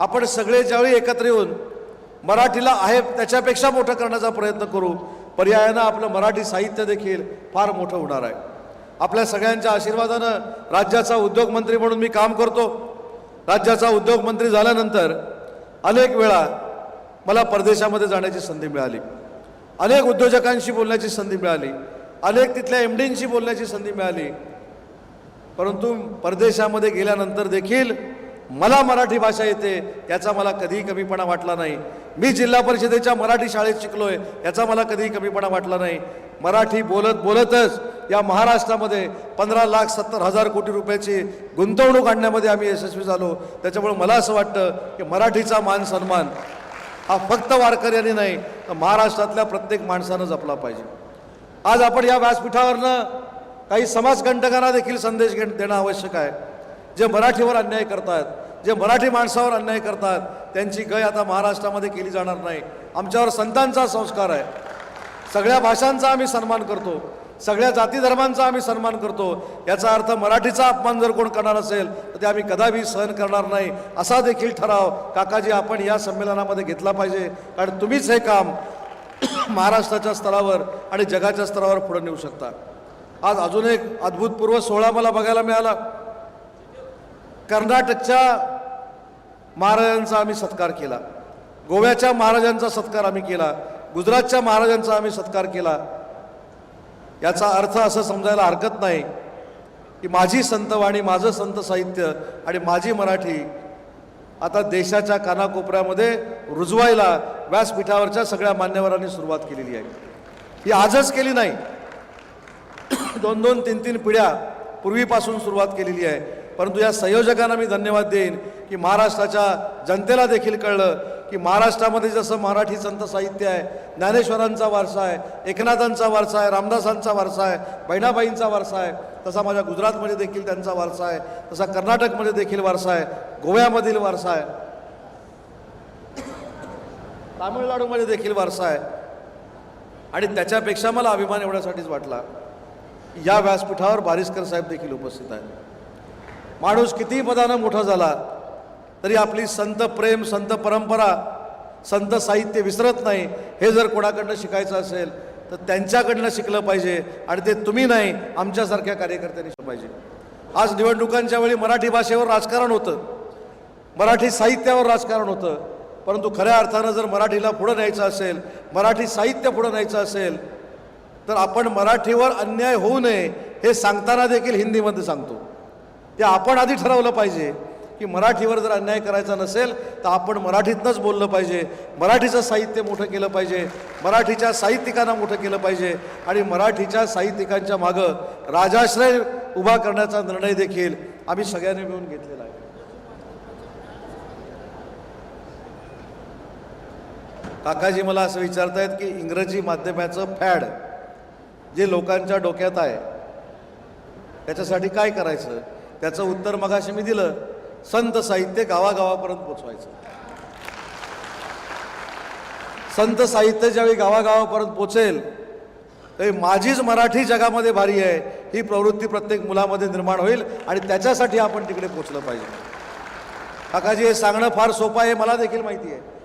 आपण सगळे ज्यावेळी एकत्र येऊन मराठीला आहे त्याच्यापेक्षा मोठं करण्याचा प्रयत्न करू पर्यायानं आपलं मराठी साहित्य देखील फार मोठं होणार आहे. आपल्या सगळ्यांच्या आशीर्वादानं राज्याचा उद्योगमंत्री म्हणून मी काम करतो. राज्याचा उद्योगमंत्री झाल्यानंतर अनेक वेळा मला परदेशामध्ये जाण्याची संधी मिळाली. अनेक उद्योजकांशी बोलण्याची संधी मिळाली. अनेक तिथल्या एम डींशी बोलण्याची संधी मिळाली. परंतु परदेशामध्ये गेल्यानंतर देखील मला मराठी भाषा येते याचा मला कधीही कमीपणा वाटला नाही. मी जिल्हा परिषदेच्या मराठी शाळेत शिकलो आहे याचा मला कधीही कमीपणा वाटला नाही. मराठी बोलत बोलतच या महाराष्ट्रामध्ये पंधरा लाख सत्तर हजार कोटी रुपयाची गुंतवणूक आणण्यामध्ये आम्ही यशस्वी झालो. त्याच्यामुळे मला असं वाटतं की मराठीचा मान सन्मान हा फक्त वारकऱ्यांनी नाही तर महाराष्ट्रातल्या प्रत्येक माणसानं जपला पाहिजे. आज आपण या व्यासपीठावरनं काही समाजकंटकांना देखील संदेश घेण देणं आवश्यक आहे. जे मराठीवर अन्याय करतात जे मराठी माणसावर अन्याय करतात त्यांची गय आता महाराष्ट्रामध्ये केली जाणार नाही. आमच्यावर संतांचा संस्कार आहे. सगळ्या भाषांचा आम्ही सन्मान करतो. सगळ्या जाती धर्मांचा आम्ही सन्मान करतो. याचा अर्थ मराठीचा अपमान जर कोण करणार असेल तर ते आम्ही कदापि सहन करणार नाही. असा देखील ठराव काकाजी आपण या संमेलनामध्ये घेतला पाहिजे. कारण तुम्हीच हे काम महाराष्ट्राच्या स्तरावर आणि जगाच्या स्तरावर पुढे नेऊ शकता. आज अजून एक अद्भुतपूर्व सोहळा मला बघायला मिळाला. कर्नाटकच्या महाराजांचा आम्ही सत्कार केला. गोव्याच्या महाराजांचा सत्कार आम्ही केला. गुजरातच्या महाराजांचा आम्ही सत्कार केला. याचा अर्थ असं समजायला हरकत नाही की माझी संतवाणी माझं संत साहित्य आणि माझी मराठी आता देशाच्या कानाकोपऱ्यामध्ये रुजवायला व्यासपीठावरच्या सगळ्या मान्यवरांनी सुरुवात केलेली आहे. ही आजच केली नाही. दोन दोन तीन तीन पिढ्या पूर्वीपासून सुरुवात केलेली आहे. परंतु या संयोजकांना मी धन्यवाद देईन की महाराष्ट्राच्या जनतेला देखील कळलं की महाराष्ट्रामध्ये जसं मराठी संत साहित्य आहे ज्ञानेश्वरांचा वारसा आहे एकनाथांचा वारसा आहे रामदासांचा वारसा आहे बहिणाबाईंचा वारसा आहे तसा माझ्या गुजरातमध्ये देखील त्यांचा वारसा आहे तसा कर्नाटकमध्ये देखील वारसा आहे गोव्यामधील वारसा आहे तामिळनाडूमध्ये देखील वारसा आहे. आणि त्याच्यापेक्षा मला अभिमान एवढ्यासाठीच वाटला या व्यासपीठावर बारिस्कर साहेब देखील उपस्थित आहेत. माणूस कितीही पदानं मोठा झाला तरी आपली संत प्रेम संत परंपरा संत साहित्य विसरत नाही. हे जर कोणाकडनं शिकायचं असेल तर त्यांच्याकडनं शिकलं पाहिजे. आणि ते तुम्ही नाही आमच्यासारख्या कार्यकर्त्यांनी शिकलं पाहिजे. आज निवडणुकांच्या वेळी मराठी भाषेवर राजकारण होतं. मराठी साहित्यावर राजकारण होतं. परंतु खऱ्या अर्थानं जर मराठीला पुढं न्यायचं असेल मराठी साहित्य पुढं न्यायचं असेल तर आपण मराठीवर अन्याय होऊ नये हे सांगताना देखील हिंदीमध्ये सांगतो. ते आपण आधी ठरवलं पाहिजे की मराठीवर जर अन्याय करायचा नसेल तर आपण मराठीतनंच बोललं पाहिजे. मराठीचं साहित्य मोठं केलं पाहिजे. मराठीच्या साहित्यिकांना मोठं केलं पाहिजे. आणि मराठीच्या साहित्यिकांच्या मागं राजाश्रय उभा करण्याचा निर्णय देखील आम्ही सगळ्यांनी मिळून घेतलेला आहे. काकाजी मला असं विचारतायत की इंग्रजी माध्यमाचं फॅड जे लोकांच्या डोक्यात आहे त्याच्यासाठी काय करायचं? त्याचं उत्तर मगाशी मी दिलं. संत साहित्य गावागावापर्यंत पोचवायचं. संत साहित्य ज्यावेळी गावागावापर्यंत पोचेल तरी माझीच मराठी जगामध्ये भारी आहे. ही प्रवृत्ती प्रत्येक मुलामध्ये निर्माण होईल आणि त्याच्यासाठी आपण तिकडे पोचलं पाहिजे. काकाजी हे सांगणं फार सोपं आहे मला देखील माहिती आहे.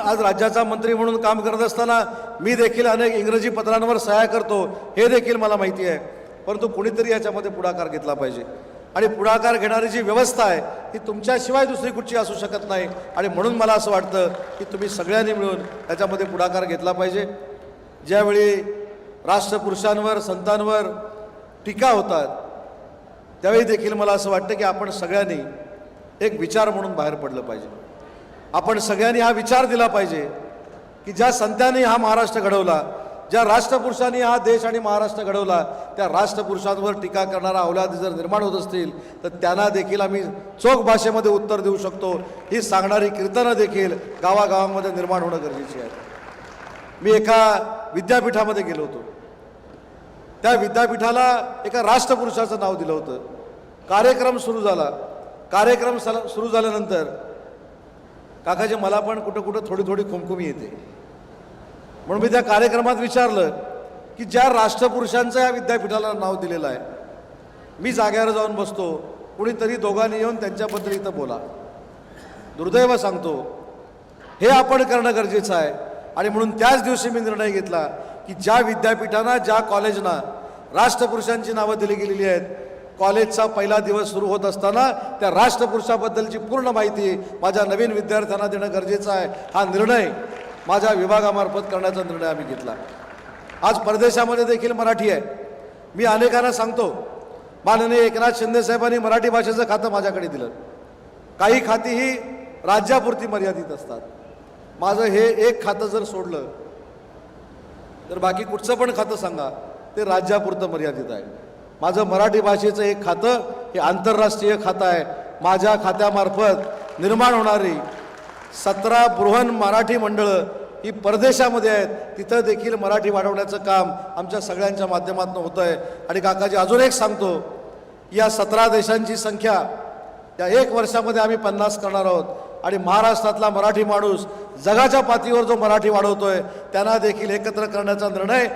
आज राज्याचा मंत्री म्हणून काम करत असताना मी देखील अनेक इंग्रजी पत्रांवर सह्या करतो हे देखील मला माहिती आहे. परंतु कुणीतरी याच्यामध्ये पुढाकार घेतला पाहिजे. आणि पुढाकार घेणारी जी व्यवस्था आहे ती तुमच्याशिवाय दुसरी कुठची असू शकत नाही. आणि म्हणून मला असं वाटतं की तुम्ही सगळ्यांनी मिळून त्याच्यामध्ये पुढाकार घेतला पाहिजे. ज्यावेळी राष्ट्रपुरुषांवर संतांवर टीका होतात त्यावेळी देखील मला असं वाटतं की आपण सगळ्यांनी एक विचार म्हणून बाहेर पडलं पाहिजे. आपण सगळ्यांनी हा विचार दिला पाहिजे की ज्या संतांनी हा महाराष्ट्र घडवला ज्या राष्ट्रपुरुषांनी हा देश आणि महाराष्ट्र घडवला त्या राष्ट्रपुरुषांवर टीका करणारा अवलाद जर निर्माण होत असतील तर त्यांना देखील आम्ही चोख भाषेमध्ये उत्तर देऊ शकतो. ही सांगणारी कीर्तनं देखील गावागावांमध्ये निर्माण होणं गरजेचे आहे. मी एका विद्यापीठामध्ये गेलो होतो. त्या विद्यापीठाला एका राष्ट्रपुरुषाचं नाव दिलं होतं. कार्यक्रम सुरू झाला. कार्यक्रम सुरू झाल्यानंतर काकाजी मला पण कुठं कुठं थोडी थोडी खुमखुमी येते. म्हणून मी त्या कार्यक्रमात विचारलं की ज्या राष्ट्रपुरुषांचं या विद्यापीठाला नाव दिलेलं आहे मी जाग्यावर जाऊन बसतो कुणीतरी दोघांनी येऊन त्यांच्याबद्दल इथं बोला. दुर्दैव सांगतो हे आपण करणं गरजेचं आहे. आणि म्हणून त्याच दिवशी मी निर्णय घेतला की ज्या विद्यापीठांना ज्या कॉलेजना राष्ट्रपुरुषांची नावं दिली गेलेली आहेत कॉलेजचा पहिला दिवस सुरू होत असताना त्या राष्ट्रपुरुषाबद्दलची पूर्ण माहिती माझ्या नवीन विद्यार्थ्यांना देणं गरजेचं आहे हा निर्णय माझ्या विभागामार्फत करण्याचा निर्णय आम्ही घेतला. आज परदेशामध्ये देखील मराठी आहे. मी अनेकांना सांगतो माननीय एकनाथ शिंदे साहेबांनी मराठी भाषेचं खातं माझ्याकडे दिलं. काही खाती ही राज्यापुरती मर्यादित असतात. माझं हे एक खातं जर सोडलं तर बाकी कुठचं पण खातं सांगा ते राज्यापुरतं मर्यादित आहे. माझं मराठी भाषेचं एक खातं हे आंतरराष्ट्रीय खातं आहे. माझ्या खात्यामार्फत निर्माण होणारी सतरा बृहन मराठी मंडळं ही परदेशामध्ये आहेत. तिथं देखील मराठी वाढवण्याचं काम आमच्या सगळ्यांच्या माध्यमातून होतं आहे आणि काकाजी अजून एक सांगतो या सतरा देशांची संख्या या एक वर्षामध्ये आम्ही पन्नास करणार आहोत. आणि महाराष्ट्रातला मराठी माणूस जगाच्या पातळीवर जो मराठी वाढवतोय त्यांना देखील एकत्र करण्याचा निर्णय